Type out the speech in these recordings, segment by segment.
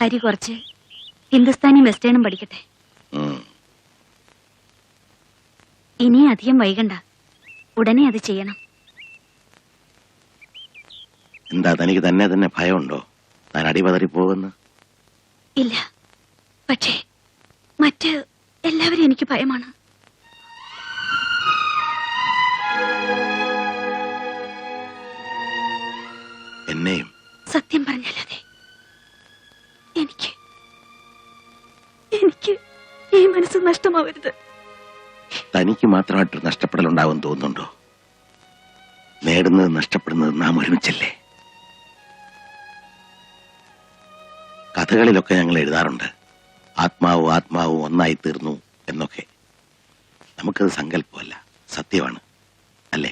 ഹരി കുറച്ച് ഹിന്ദുസ്ഥാനി വെസ്റ്റേണും പഠിക്കട്ടെ. ഇനി അധികം വൈകണ്ട. ഉടനെ അത് ചെയ്യണം. എന്താ തനിക്ക് തന്നെ തന്നെ ഭയമുണ്ടോ? താൻ അടിപതറി പോകുന്നു. ഇല്ല. പക്ഷേ മറ്റ് എല്ലാവരും എനിക്ക് ഭയമാണ്. എന്നെയും. സത്യം പറഞ്ഞല്ലാതെ നഷ്ടമാവരുത്. തനിക്ക് മാത്രമായിട്ട് നഷ്ടപ്പെടൽ ഉണ്ടാവും തോന്നുന്നുണ്ടോ? നേടുന്നത് നഷ്ടപ്പെടുന്നത് നാം ഒരുമിച്ചല്ലേ? കഥകളിലൊക്കെ ഞങ്ങൾ എഴുതാറുണ്ട്. ആത്മാവും ആത്മാവും ഒന്നായി തീർന്നു എന്നൊക്കെ. നമുക്കത് സങ്കല്പമല്ല സത്യമാണ്. അല്ലേ?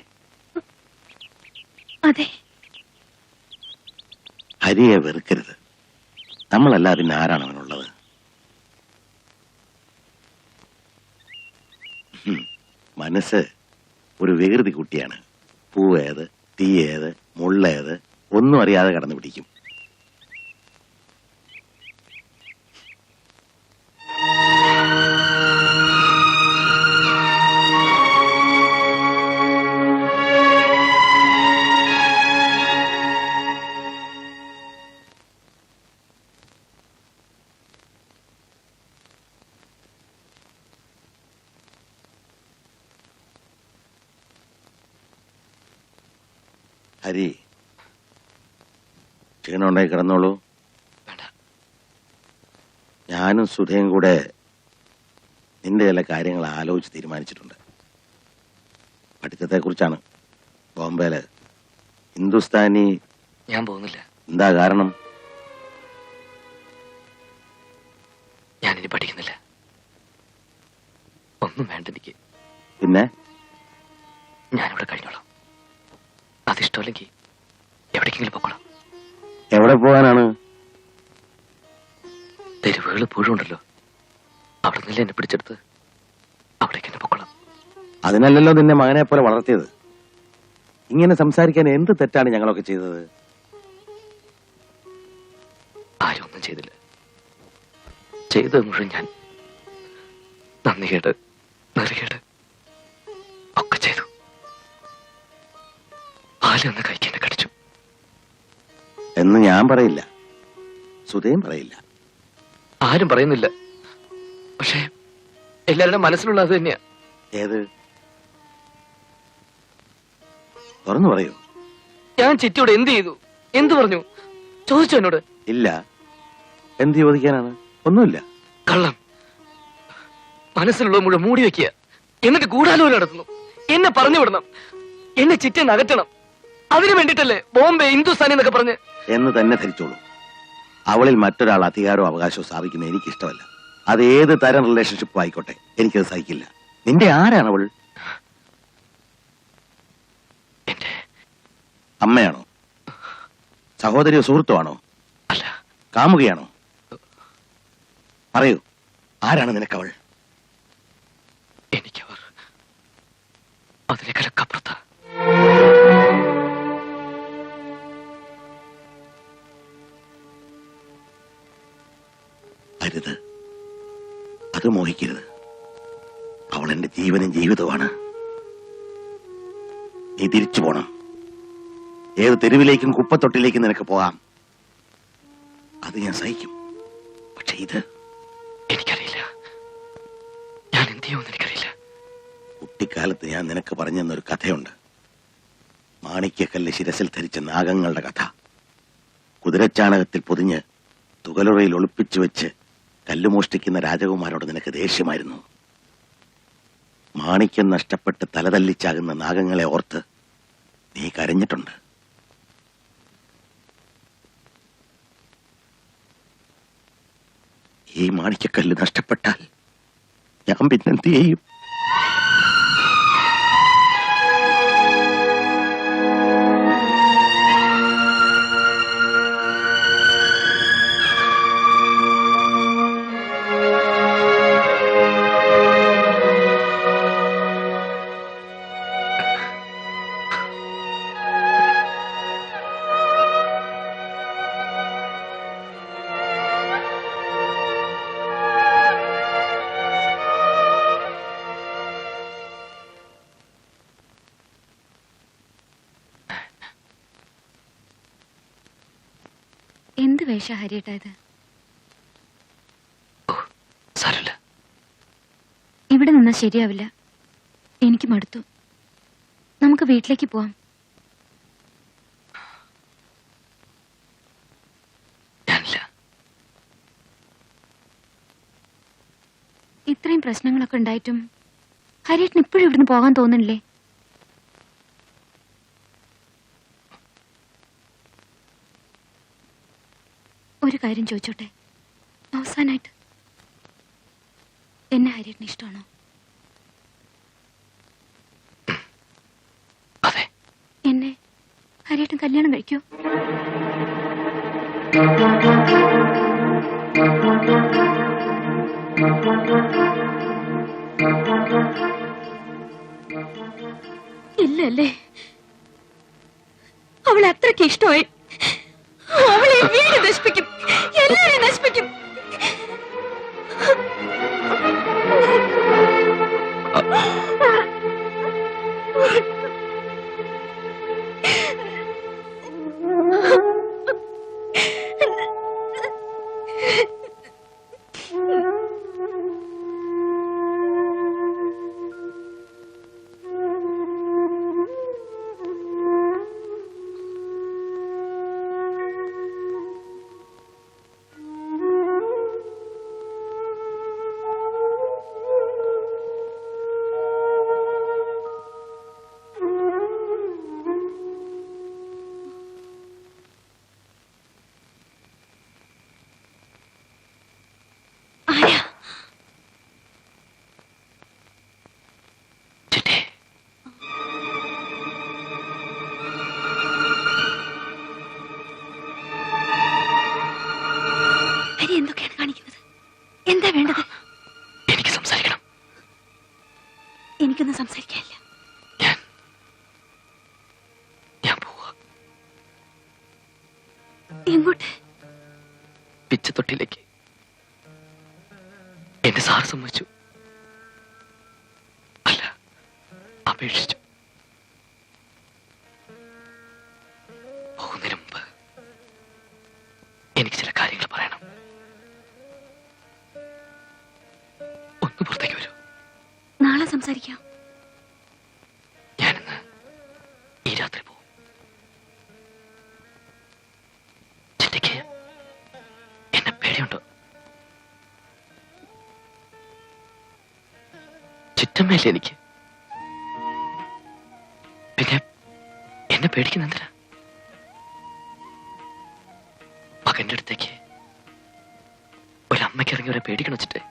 അതെ. ഹരിയെ വെറുക്കരുത്. നമ്മളല്ല പിന്നെ ആരാണ് അവനുള്ളത്? മനസ്സ് ഒരു വികൃതി കുട്ടിയാണ്. പൂവേത് തീയേത് മുള്ളേത് ഒന്നും അറിയാതെ കടന്നു പിടിക്കും. ഹരി ക്ഷീണമുണ്ടായി കിടന്നോളൂ. വേണ്ട. ഞാനും സുധയും കൂടെ നിന്റെ ചില കാര്യങ്ങൾ ആലോചിച്ച് തീരുമാനിച്ചിട്ടുണ്ട്. പഠിത്തത്തെ കുറിച്ചാണ് ബോംബെയിൽ. ഹിന്ദുസ്ഥാനി ഞാൻ പോകുന്നില്ല. എന്താ കാരണം? ഞാനിനി പഠിക്കുന്നില്ല. ഒന്നും വേണ്ട എനിക്ക്. പിന്നെ? ഞാനിവിടെ കഴിഞ്ഞോളാം. അതിഷ്ടമല്ലെങ്കിൽ എവിടേക്കെങ്കിലും പൊക്കോളാം. എവിടെ പോകാനാണ്? തെരുവുകൾ പുഴുണ്ടല്ലോ അവിടെ നിന്നല്ലേ എന്നെ പിടിച്ചെടുത്ത് അവിടേക്ക് എന്നെ പൊക്കണം അതിനല്ലല്ലോ നിന്നെ മകനെ പോലെ വളർത്തിയത്. ഇങ്ങനെ സംസാരിക്കാൻ എന്ത് തെറ്റാണ് ഞങ്ങളൊക്കെ ചെയ്തത്? ആരും ഒന്നും ചെയ്തില്ല. ചെയ്തത് മുഴുവൻ ഞാൻ. നന്ദി ഒക്കെ പാൽ എന്ന കൈക്ക് എന്നെ കടിച്ചു എന്ന് ഞാൻ പറയില്ല. സുധയും പറയില്ല. ആരും പറയുന്നില്ല. പക്ഷേ എല്ലാവരുടെ മനസ്സിലുള്ള അത് തന്നെയാ. ഏത്? തുറന്നു പറയൂ. ഞാൻ ചിറ്റിയോട് എന്ത് ചെയ്തു? എന്ത് പറഞ്ഞു? ചോദിച്ചു എന്നോട്. ഇല്ല. എന്ത് ചോദിക്കാനാണ്? ഒന്നുമില്ല. കള്ളം. മനസ്സിലുള്ള മുഴുവൻ മൂടി വെക്കുക. എന്നിട്ട് ഗൂഢാലോചന നടത്തുന്നു. എന്നെ പറഞ്ഞു വിടണം. എന്നെ ചിറ്റെന്ന് അകറ്റണം. അതിനു വേണ്ടിട്ടല്ലേ ബോംബെ ഹിന്ദുസ്ഥാനി എന്നൊക്കെ പറഞ്ഞ് എന്ന് തന്നെ ധരിച്ചോളൂ. അവളിൽ മറ്റൊരാൾ അധികാരവും അവകാശവും സ്ഥാപിക്കുന്നത് എനിക്കിഷ്ടമല്ല. അത് ഏത് തരം റിലേഷൻഷിപ്പ് ആയിക്കോട്ടെ. എനിക്കത് സഹിക്കില്ല. നിന്റെ ആരാണ് അവൾ? അമ്മയാണോ? സഹോദരിയോ സുഹൃത്തോ അല്ല. കാമുകയാണോ? പറയൂ ആരാണ് നിനക്കവൾ എനിക്കവർ അതിനേക്കാളൊക്കെ അപ്പുറത്താ. മോഹിക്കരുത്. അവൾ എന്റെ ജീവനും ജീവിതമാണ് നീ തിരിച്ചു പോണം. ഏത് തെരുവിലേക്കും കുപ്പത്തൊട്ടിലേക്കും നിനക്ക് പോകാം. അത് ഞാൻ സഹിക്കും. പക്ഷെ ഇത് എനിക്കറിയില്ല. ഞാൻ എന്ത് ചെയ്യുമെന്ന് എനിക്കറിയില്ല. കുട്ടിക്കാലത്ത് ഞാൻ നിനക്ക് പറഞ്ഞെന്നൊരു കഥയുണ്ട്. മാണിക്യക്കല്ല് ശിരസിൽ ധരിച്ച നാഗങ്ങളുടെ കഥ. കുതിരച്ചാണകത്തിൽ പൊതിഞ്ഞ് തുകലുറയിൽ ഒളിപ്പിച്ചു വെച്ച് കല്ല് മോഷ്ടിക്കുന്ന രാജകുമാരോട് നിനക്ക് ദേഷ്യമായിരുന്നു. മാണിക്യം നഷ്ടപ്പെട്ട് തലതല്ലിച്ചാകുന്ന നാഗങ്ങളെ ഓർത്ത് നീ കരഞ്ഞിട്ടുണ്ട്. ഈ മാണിക്യക്കല്ല് നഷ്ടപ്പെട്ടാൽ ഞാൻ പിന്നെന്ത് ചെയ്യും? വേഷ സാരമില്ല. ഇവിടെ നിന്നാ ശരിയാവില്ല. എനിക്ക് മടുത്തു. നമുക്ക് വീട്ടിലേക്ക് പോവാം. ഇത്രയും പ്രശ്നങ്ങളൊക്കെ ഉണ്ടായിട്ടും ഹരിയേട്ടൻ ഇപ്പോഴും ഇവിടുന്ന് പോകാൻ തോന്നുന്നില്ലേ? ഒരു കാര്യം ചോദിച്ചോട്ടെ? അവസാനായിട്ട്. എന്നെ ഹരിയേട്ടന് ഇഷ്ടമാണോ? എന്നെ ഹരിയേട്ടൻ കല്യാണം കഴിക്കോ? ഇല്ലല്ലേ. അവളെ അത്രയ്ക്ക് ഇഷ്ടമായി. അവളെ വീട് നശിപ്പിക്കും. എല്ലാരെയും നശിപ്പിക്കും. ആരാ ഹരി എന്തൊക്കെയാണ് കാണിക്കുന്നത്? എന്താ വേണ്ടത്? എനിക്ക് സംസാരിക്കണം. എനിക്കൊന്നും സംസാരിക്കാനില്ല. എങ്ങോട്ട്? പിച്ചത്തൊട്ടിലേക്ക്. എന്റെ സാർ സമ്മതിച്ചു. അല്ല അപേക്ഷിച്ചു. സംസാരിക്കാം. ഞാനിന്ന് ഈ രാത്രി പോവും. ചിറ്റയ്ക്ക് എന്നെ പേടിയുണ്ടോ? ചുറ്റമ്മയല്ലേ എനിക്ക്. പിന്നെ എന്നെ പേടിക്കുന്ന എന്തിനാ മകന്റെ അടുത്തേക്ക് ഒരമ്മയ്ക്ക് ഇറങ്ങി ഒരു പേടിക്കണം വെച്ചിട്ട്?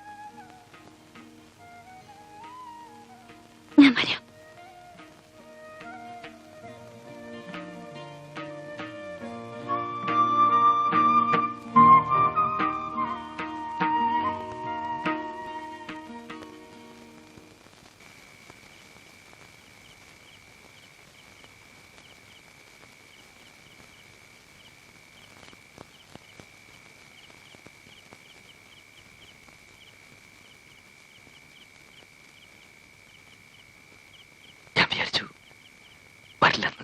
വരില്ലെന്ന്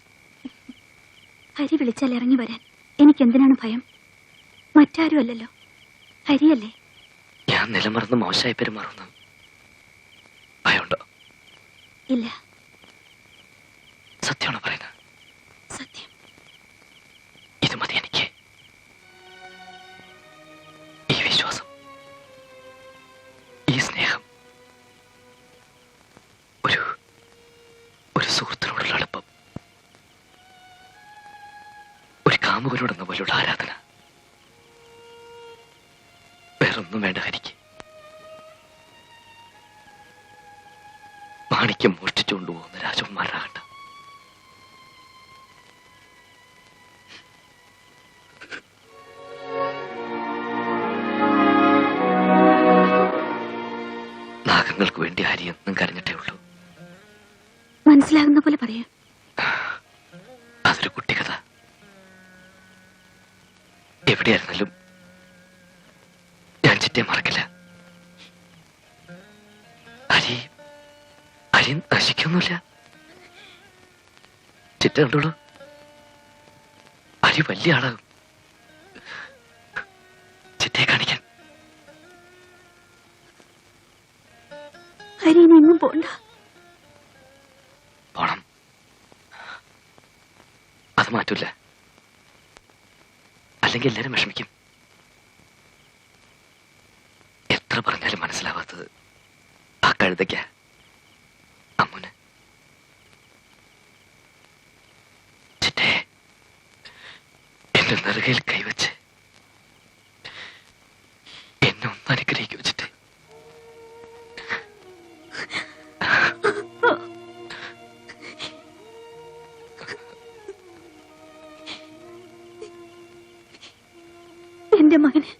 ഹരി വിളിച്ചാൽ ഇറങ്ങി വരാൻ എനിക്ക് എന്തിനാണ് ഭയം? മറ്റാരും അല്ലല്ലോ. ഹരിയല്ലേ? ഞാൻ നിലമറന്ന് മോശമായി പെരുമാറുന്നു. ഭയമുണ്ടോ? ഇല്ല. സത്യമാണോ പറയുന്നത്? സത്യം. ഇത് മതി കാമുകനോടെന്ന പോലുള്ള ആരാധന? വേറൊന്നും വേണ്ട ഹരിക്ക്. മാണിക്യം മോഷ്ടിച്ചുകൊണ്ട് പോകുന്ന രാജകുമാരനാകട്ടെ. നാഗങ്ങൾക്ക് വേണ്ടി ഹരി എന്നും കരഞ്ഞിട്ടേ ഉള്ളൂ. മനസ്സിലാകുന്ന പോലെ പറയാം. എവിടെയായിരുന്നാലും ഞാൻ ചിറ്റയെ മറക്കില്ല. അരി അരി നശിക്കൊന്നുമില്ല. ചിറ്റ കണ്ടോളൂ. അരി വലിയ ആളാകും. അല്ലെങ്കിൽ എല്ലാരും വിഷമിക്കും. എത്ര പറഞ്ഞാലും മനസ്സിലാവാത്തത് ആ കഴുതയ്ക്ക. അമ്മുന്. എന്റെ നെറുകയിൽ കൈവച്ച് എന്റെ മകന്